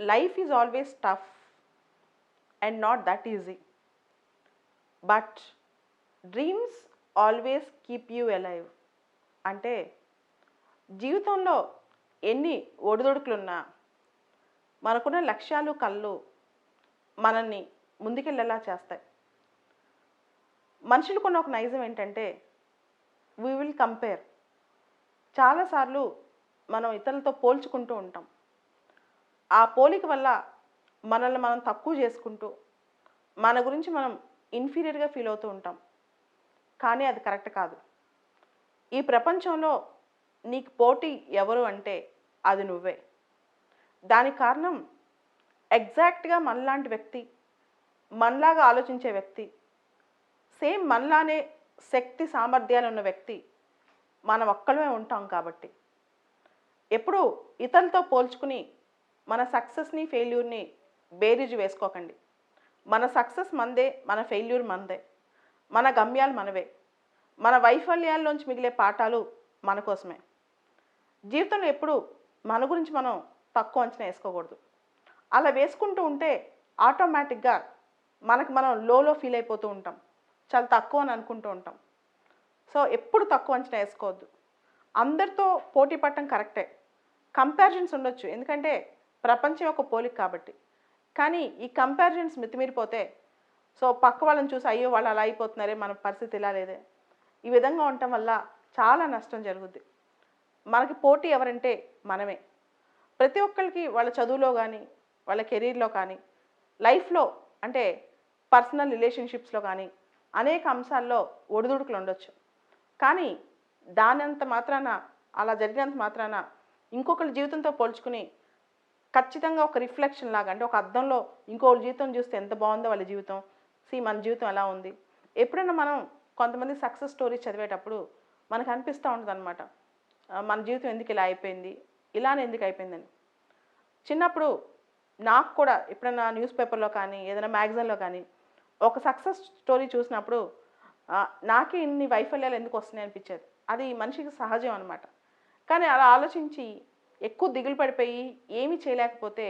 Life is always tough and not that easy but dreams always keep you alive అంటే జీవితంలో ఎన్ని ఒడిదొడుకులున్నా మనకున్న లక్ష్యాలు కళ్ళు మనల్ని ముందుకెళ్ళేలా చేస్తాయి. మనుషులకున్న ఒక నైజం ఏంటంటే వీ విల్ కంపేర్ చాలాసార్లు మనం ఇతరులతో పోల్చుకుంటూ ఉంటాం. ఆ పోలిక వల్ల మనల్ని మనం తక్కువ చేసుకుంటూ మన గురించి మనం ఇన్ఫీరియర్గా ఫీల్ అవుతూ ఉంటాం. కానీ అది కరెక్ట్ కాదు. ఈ ప్రపంచంలో నీకు పోటీ ఎవరు అంటే అది నువ్వే. దానికి కారణం ఎగ్జాక్ట్గా మనలాంటి వ్యక్తి మనలాగా ఆలోచించే వ్యక్తి సేమ్ మనలానే శక్తి సామర్థ్యాలు ఉన్న వ్యక్తి మనం ఒక్కడమే ఉంటాం కాబట్టి. ఎప్పుడు ఇతరులతో పోల్చుకుని మన సక్సెస్ని ఫెయిల్యూర్ని బేరీజు వేసుకోకండి. మన సక్సెస్ మందే మన ఫెయిల్యూర్ మందే. మన గమ్యాలు మనవే. మన వైఫల్యాల్లోంచి మిగిలే పాఠాలు మన కోసమే. జీవితంలో ఎప్పుడు మన గురించి మనం తక్కువ అంచనా వేసుకోకూడదు. అలా వేసుకుంటూ ఉంటే ఆటోమేటిక్గా మనకు మనం లోలో ఫీల్ అయిపోతూ ఉంటాం. చాలా తక్కువ అని అనుకుంటూ ఉంటాం. సో ఎప్పుడు తక్కువ అంచనా వేసుకోవద్దు. అందరితో పోటీ పడటం కరెక్టే. కంపారిజన్స్ ఉండొచ్చు. ఎందుకంటే ప్రపంచం యొక్క పోలిక కాబట్టి. కానీ ఈ కంపారిజన్స్ మితిమీరిపోతే సో పక్క వాళ్ళని చూసి అయ్యో వాళ్ళు అలా అయిపోతున్నారే మన పరిస్థితి ఇలా లేదే. ఈ విధంగా ఉండటం వల్ల చాలా నష్టం జరుగుద్ది. మనకి పోటీ ఎవరంటే మనమే. ప్రతి ఒక్కరికి వాళ్ళ చదువులో కానీ వాళ్ళ కెరీర్లో కానీ లైఫ్లో అంటే పర్సనల్ రిలేషన్షిప్స్లో కానీ అనేక అంశాల్లో ఒడిదుడుకులు ఉండొచ్చు. కానీ దానంత మాత్రాన అలా జరిగినంత మాత్రాన ఇంకొకరి జీవితంతో పోల్చుకుని ఖచ్చితంగా ఒక రిఫ్లెక్షన్ లాగా అంటే ఒక అర్థంలో ఇంకొకరి జీవితం చూస్తే ఎంత బాగుందో వాళ్ళ జీవితం. సి మన జీవితం ఎలా ఉంది? ఎప్పుడైనా మనం కొంతమంది సక్సెస్ స్టోరీస్ చదివేటప్పుడు మనకు అనిపిస్తూ ఉంటుంది అనమాట మన జీవితం ఎందుకు ఇలా అయిపోయింది? ఇలానే ఎందుకు అయిపోయిందని. చిన్నప్పుడు నాకు కూడా ఎప్పుడైనా న్యూస్ పేపర్లో కానీ ఏదైనా మ్యాగజైన్లో కానీ ఒక సక్సెస్ స్టోరీ చూసినప్పుడు నాకే ఇన్ని వైఫల్యాలు ఎందుకు వస్తున్నాయి అనిపించేది? అది మనిషికి సహజం అనమాట కానీ అలా ఆలోచించి ఎక్కువ దిగులు పడిపోయి ఏమీ చేయలేకపోతే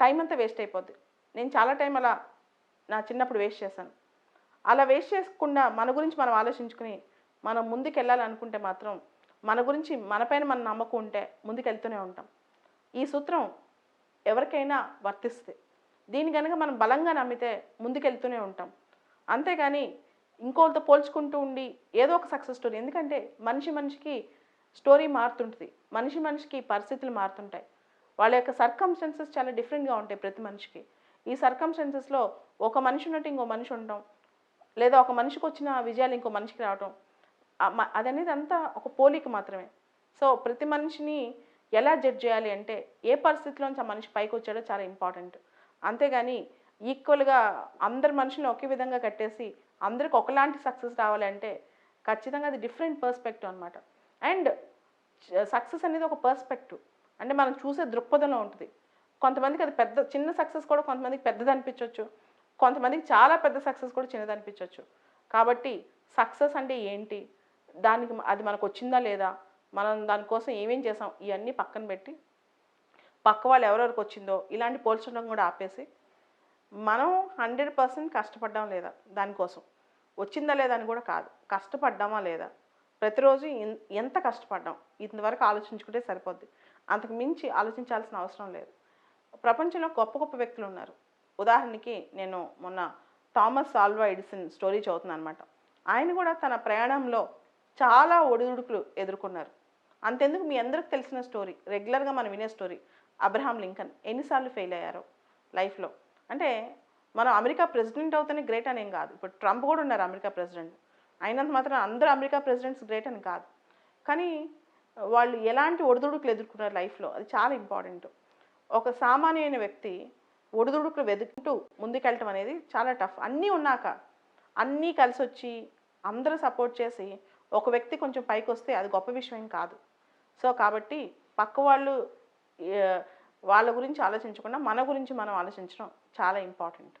టైం అంతా వేస్ట్ అయిపోద్ది. నేను చాలా టైం అలా నా చిన్నప్పుడు వేస్ట్ చేశాను. అలా వేస్ట్ చేసుకుండా మన గురించి మనం ఆలోచించుకుని మనం ముందుకెళ్ళాలనుకుంటే మాత్రం మన గురించి మనపైన మన నమ్మకం ఉంటే ముందుకెళ్తూనే ఉంటాం. ఈ సూత్రం ఎవరికైనా వర్తిస్తుంది. దీని కనుక మనం బలంగా నమ్మితే ముందుకెళ్తూనే ఉంటాం. అంతేగాని ఇంకోళ్ళతో పోల్చుకుంటూ ఉండి ఏదో ఒక సక్సెస్ స్టోరీ ఎందుకంటే మనిషి మనిషికి స్టోరీ మారుతుంటుంది. మనిషి మనిషికి పరిస్థితులు మారుతుంటాయి. వాళ్ళ యొక్క సర్కమ్స్టెన్సెస్ చాలా డిఫరెంట్గా ఉంటాయి ప్రతి మనిషికి. ఈ సర్కమ్స్టెన్సెస్లో ఒక మనిషి ఉన్నట్టు ఇంకో మనిషి ఉండటం లేదా ఒక మనిషికి వచ్చిన విజయాలు ఇంకో మనిషికి రావటం అదనేది అంతా ఒక పోలిక మాత్రమే. సో ప్రతి మనిషిని ఎలా జడ్జ్ చేయాలి అంటే ఏ పరిస్థితిలోంచి ఆ మనిషి పైకి వచ్చాడో చాలా ఇంపార్టెంట్ అంతేగాని ఈక్వల్గా అందరి మనుషులను ఒకే విధంగా కట్టేసి అందరికి ఒకలాంటి సక్సెస్ రావాలంటే ఖచ్చితంగా అది డిఫరెంట్ పర్స్పెక్టివ్ అనమాట అండ్ సక్సెస్ అనేది ఒక పర్స్పెక్టివ్. అంటే మనం చూసే దృక్పథంలో ఉంటుంది. కొంతమందికి అది పెద్ద చిన్న సక్సెస్ కూడా కొంతమందికి పెద్దది అనిపించవచ్చు కొంతమందికి చాలా పెద్ద సక్సెస్ కూడా చిన్నది అనిపించవచ్చు కాబట్టి సక్సెస్ అంటే ఏంటి? దానికి అది మనకు వచ్చిందా లేదా? మనం దానికోసం ఏమేం చేసాం? ఇవన్నీ పక్కన పెట్టి పక్క వాళ్ళు ఎవరెవరికి వచ్చిందో ఇలాంటి పోల్చడం కూడా ఆపేసి మనం హండ్రెడ్ పర్సెంట్ కష్టపడ్డాం లేదా దానికోసం? వచ్చిందా లేదా అని కూడా కాదు. కష్టపడ్డామా లేదా? ప్రతిరోజు ఎంత కష్టపడ్డాం ఇంతవరకు ఆలోచించుకుంటే సరిపోద్ది. అంతకు మించి ఆలోచించాల్సిన అవసరం లేదు. ప్రపంచంలో గొప్ప గొప్ప వ్యక్తులు ఉన్నారు. ఉదాహరణకి నేను మొన్న థామస్ ఆల్వా ఎడిసన్ స్టోరీ చదువుతున్నాను అనమాట ఆయన కూడా తన ప్రయాణంలో చాలా ఒడిదుడుకులు ఎదుర్కొన్నారు. అంతెందుకు మీ అందరికి తెలిసిన స్టోరీ రెగ్యులర్గా మనం వినే స్టోరీ అబ్రహాం లింకన్ ఎన్నిసార్లు ఫెయిల్ అయ్యారో లైఫ్లో? అంటే మనం అమెరికా ప్రెసిడెంట్ అవుతేనే గ్రేట్ అనేం కాదు. ఇప్పుడు ట్రంప్ కూడా ఉన్నారు అమెరికా ప్రెసిడెంట్. అయినంత మాత్రం అందరూ అమెరికా ప్రెసిడెంట్స్ గ్రేట్ అని కాదు. కానీ వాళ్ళు ఎలాంటి ఒడిదుడుకులు ఎదుర్కొన్నారు లైఫ్లో అది చాలా ఇంపార్టెంట్. ఒక సామాన్యమైన వ్యక్తి ఒడిదుడుకులు వెతుకుంటూ ముందుకెళ్ళటం అనేది చాలా టఫ్. అన్నీ ఉన్నాక అన్నీ కలిసి వచ్చి అందరూ సపోర్ట్ చేసి ఒక వ్యక్తి కొంచెం పైకి వస్తే అది గొప్ప విషయం కాదు. సో కాబట్టి పక్క వాళ్ళు వాళ్ళ గురించి ఆలోచించకుండా మన గురించి మనం ఆలోచించడం చాలా ఇంపార్టెంట్.